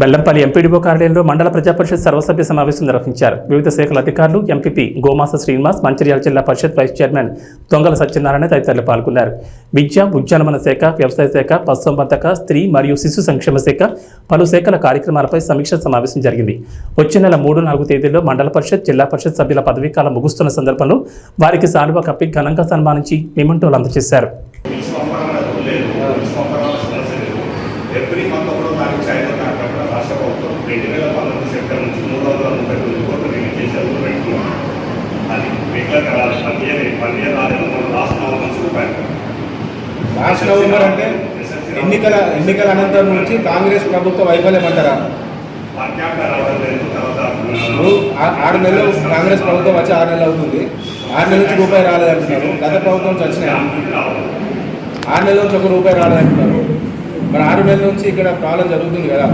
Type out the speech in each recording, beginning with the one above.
Bellampalli MPDO కార్యాలయంలో మండల ప్రజాపరిషత్ సర్వసభ్య సమావేశం నిర్వహించారు. వివిధ శాఖల అధికారులు ఎంపీపీ గోమాస శ్రీనివాస్ మంచిర్యాల జిల్లా పరిషత్ వైస్ చైర్మన్ దొంగల సత్యనారాయణ తదితరులు పాల్గొన్నారు. విద్య ఉద్యానవన శాఖ వ్యవసాయ శాఖ పశుసంవర్ధక స్త్రీ మరియు శిశు సంక్షేమ శాఖ పలు శాఖల కార్యక్రమాలపై సమీక్ష సమావేశం జరిగింది. వచ్చే నెల మూడు నాలుగు తేదీల్లో మండల పరిషత్ జిల్లా పరిషత్ సభ్యుల పదవీకాలం ముగుస్తున్న సందర్భంలో వారికి సాలువ కప్పి ఘనంగా సన్మానించి మెమంటోలు అందజేశారు. వన్ ఇయర్ రాలేదు లాస్ట్ నవంబర్ నుంచి రూపాయలు లాస్ట్ నవంబర్ అంటే ఎన్నికల ఎన్నికల అనంతరం నుంచి కాంగ్రెస్ ప్రభుత్వ వైఫల్యం అంటారా ఆరు నెలలు కాంగ్రెస్ ప్రభుత్వం వచ్చి ఆరు నెలలు అవుతుంది. ఆరు నెలల నుంచి రూపాయి రాలేదంటున్నారు. గత ప్రభుత్వం నుంచి వచ్చినాయి? ఆరు నెలల నుంచి ఒక రూపాయి రాలేదంటున్నారు. మరి ఆరు నెలల నుంచి ఇక్కడ ప్రాబ్లం జరుగుతుంది కదా.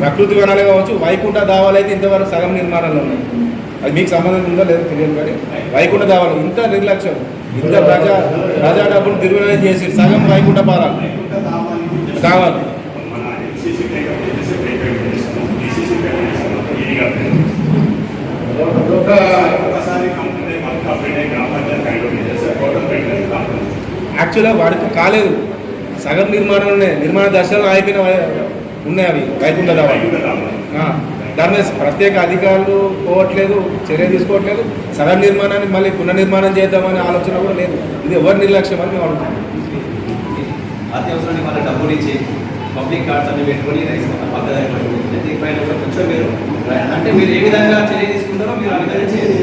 ప్రకృతి వనాలే కావచ్చు వైకుంఠ దావాలు అయితే ఇంతవరకు సగం నిర్మాణంలో ఉన్నాయి. అది మీకు సంబంధం ఉందో లేదో తెలియదు కానీ వైకుంఠ దావాలు ఇంత నిర్లక్ష్యం ఇంత ప్రజా ప్రజా డబ్బులు దుర్వినియోగం చేసి సగం వైకుంఠ పారాలు కంపెనీ యాక్చువల్గా వాడికి కాలేదు. సగం నిర్మాణం ఉన్నాయి నిర్మాణ దశలో ఆగిపోయిన వై- ఉన్నాయి అవి వైకుంఠ దావాలు ఆ, దాని మీద ప్రత్యేక అధికారులు పోవట్లేదు చర్య తీసుకోవట్లేదు. సగం నిర్మాణాన్ని మళ్ళీ పునర్నిర్మాణం చేద్దామనే ఆలోచన కూడా లేదు. ఇది ఎవరి నిర్లక్ష్యం అని మేము అడుగుతాం అత్యవసరాన్ని వాళ్ళ డబ్బులు ఇచ్చి పబ్లిక్ కార్డ్స్ అన్ని పెట్టుకొని దీనిపైన కొంచెం మీరు అంటే మీరు ఏ విధంగా చర్య తీసుకుంటారో మీరు ఆ విధంగా చేయండి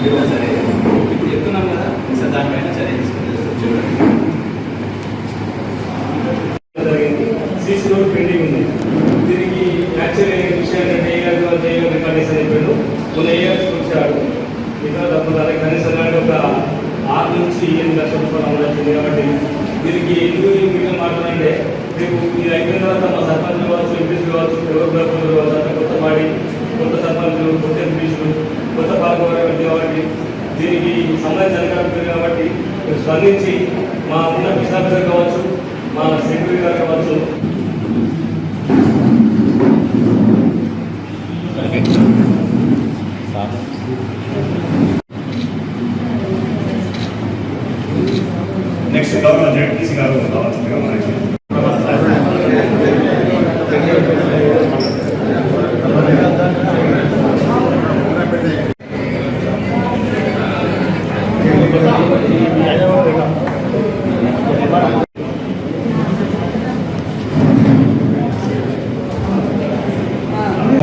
మీరు సరే ఇప్పుడు చెప్తున్నాం కదా సార్ దానిపైన చర్య తీసుకుంటారు చూడండి జరిగింది సీసీ పెండింగ్ ఉంది. దీనికి యాక్చువల్ విషయం ఏంటంటే ఏ గారు వాళ్ళు ఏ కనీసం చెప్పాడు మొన్న ఏ గారు వచ్చాడు మిగతా డబ్బులు అలాగే కనీసం ఒక ఆరు నుంచి ఎనిమిది లక్షల రూపాయలు అమలు అవుతుంది కాబట్టి దీనికి ఎందుకు మీకు మాట్లాడంటే రేపు ఇది అయిపోయిన తర్వాత మా సర్పంచ్ కావచ్చు ఎంపీసీ కావచ్చు ఎవరు ప్రభుత్వం కావచ్చు. కొత్త మాడి కొత్త సర్పంచులు కొత్త ఎంపీసీలు కొత్త పాల్గొనే కాబట్టి దీనికి సంబంధించిన అధికారులు కాబట్టి స్పందించి మా ఉన్న కృష్ణాపేట కావచ్చు మా సెక్యూరిటీ గారు కావచ్చు నెక్స్ట్ గవర్నర్ జడ్పీసీ గారు రావాల్సిందిగా మనకి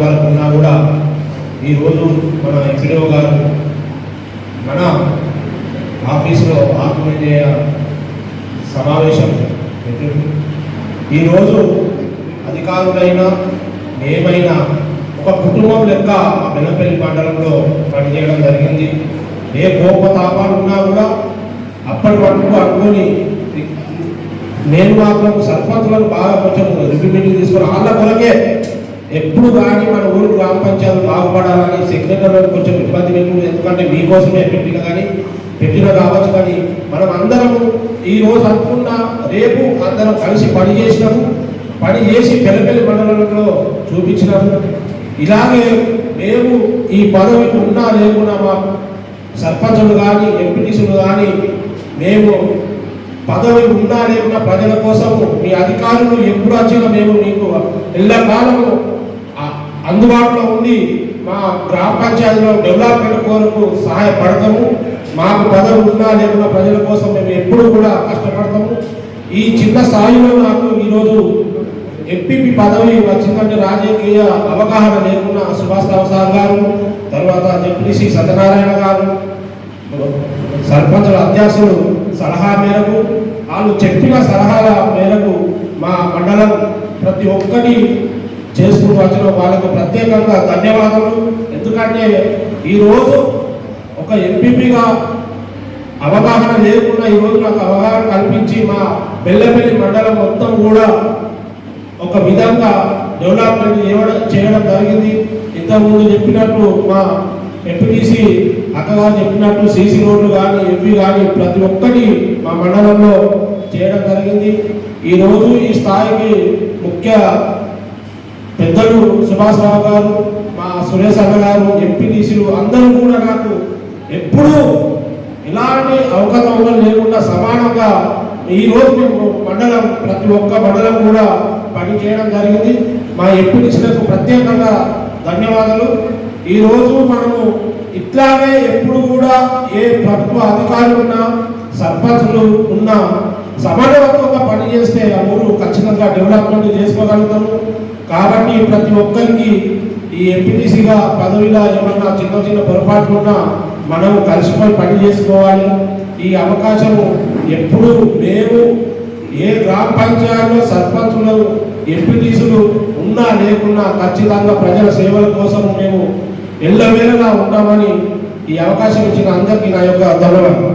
వరకు ఉన్నా కూడా ఈరోజు మన ఎంపీడీఓ గారు మన ఆఫీసులో ఆత్మీయ సమావేశం ఈరోజు అధికారులైనా ఏమైనా ఒక కుటుంబం లెక్క ఆ బెల్లంపల్లి మండలంలో పనిచేయడం జరిగింది. ఏ కోప తాపాలు ఉన్నా కూడా అప్పటి వరకు అనుకుని నేను మాత్రం సర్పంచులను బాగా కొంచెం రివ్యూ తీసుకుని వాళ్ళ కొరకే ఎప్పుడు కానీ మన ఊరు గ్రామ పంచాయతీ బాగుపడాలని సెక్రటరీ కొంచెం ఇబ్బంది పెట్టింది. ఎందుకంటే మీకోసమే పెట్టిన కానీ పెట్టిన కావచ్చు కానీ మనం అందరము ఈ రోజు అనుకున్న రేపు అందరం కలిసి పని చేసినాము. పని చేసి పెద్దపల్లి మండలంలో చూపించినాము. ఇలాగే మేము ఈ పదవి ఉన్నా లేకున్నా మా సర్పంచులు కానీ ఎంపీటీసులు కానీ మేము పదవి ఉన్నా లేకున్నా ప్రజల కోసం మీ అధికారులు ఎప్పుడు వచ్చినా మేము మీకు ఎల్లకాలము అందుబాటులో ఉండి మా గ్రామ పంచాయతీలో డెవలప్మెంట్ కోరుకు సహాయపడతాము. మాకు పదవి ఉన్నా లేకున్నా ప్రజల కోసం మేము ఎప్పుడు కూడా కష్టపడతాము. ఈ చిన్న స్థాయిలో నాకు ఈరోజు ఎంపీపీ పదవి వచ్చిందంటే రాజకీయ అవగాహన లేకున్నా సుభాష్ రావు గారు తర్వాత జడ్పీసీ సత్యనారాయణ గారు సర్పంచుల అధ్యక్షులు సలహా మేరకు వాళ్ళు చెప్పిన సలహాల మేరకు మా మండలం ప్రతి ఒక్కటి చేసుకుని వచ్చిన వాళ్ళకు ప్రత్యేకంగా ధన్యవాదాలు. ఎందుకంటే ఈరోజు ఒక ఎంపీపీగా అవగాహన లేకుండా ఈరోజు నాకు అవగాహన కల్పించి మా బెల్లపల్లి మండలం మొత్తం కూడా ఒక విధంగా డెవలప్మెంట్ చేయడం చేయడం జరిగింది. ఇంతకుముందు చెప్పినట్టు మా ఎంపీటీసీ అక్కగారు చెప్పినట్టు సీసీ రోడ్లు కానీ ఎంపీ కానీ ప్రతి ఒక్కటి మా మండలంలో చేయడం జరిగింది. ఈరోజు ఈ స్థాయికి ముఖ్య పెద్దలు సుభాష్ రావు గారు మా సురేష్ అన్న గారు ఎంపీటీసీలు అందరూ కూడా నాకు ఎప్పుడూ ఎలాంటి అవకతవకలు లేకుండా సమానంగా ఈ రోజు మేము మండలం ప్రతి ఒక్క మండలం కూడా పని చేయడం జరిగింది. మా ఎంపీటీసీలకు ప్రత్యేకంగా ధన్యవాదాలు. ఈరోజు మనము ఇట్లానే ఎప్పుడు కూడా ఏ ప్రభుత్వ అధికారులు ఉన్నా సర్పంచులు ఉన్నా సమన్వయంగా పనిచేస్తే ఆ ఊరు ఖచ్చితంగా డెవలప్మెంట్ చేసుకోగలుగుతారు. కాబట్టి ప్రతి ఒక్కరికి ఈ ఎంపీటీసీగా పదవిగా ఏమన్నా చిన్న చిన్న పొరపాట్లు ఉన్నా మనం కలిసిపోయి పని చేసుకోవాలి. ఈ అవకాశము ఎప్పుడు మేము ఏ గ్రామ పంచాయతీలో సర్పంచులు ఎంపీటీసీలు ఉన్నా లేకున్నా ఖచ్చితంగా ప్రజల సేవల కోసం మేము ఎల్లవేళలా ఉంటామని ఈ అవకాశం ఇచ్చిన అందరికీ నా యొక్క ధన్యవాదాలు.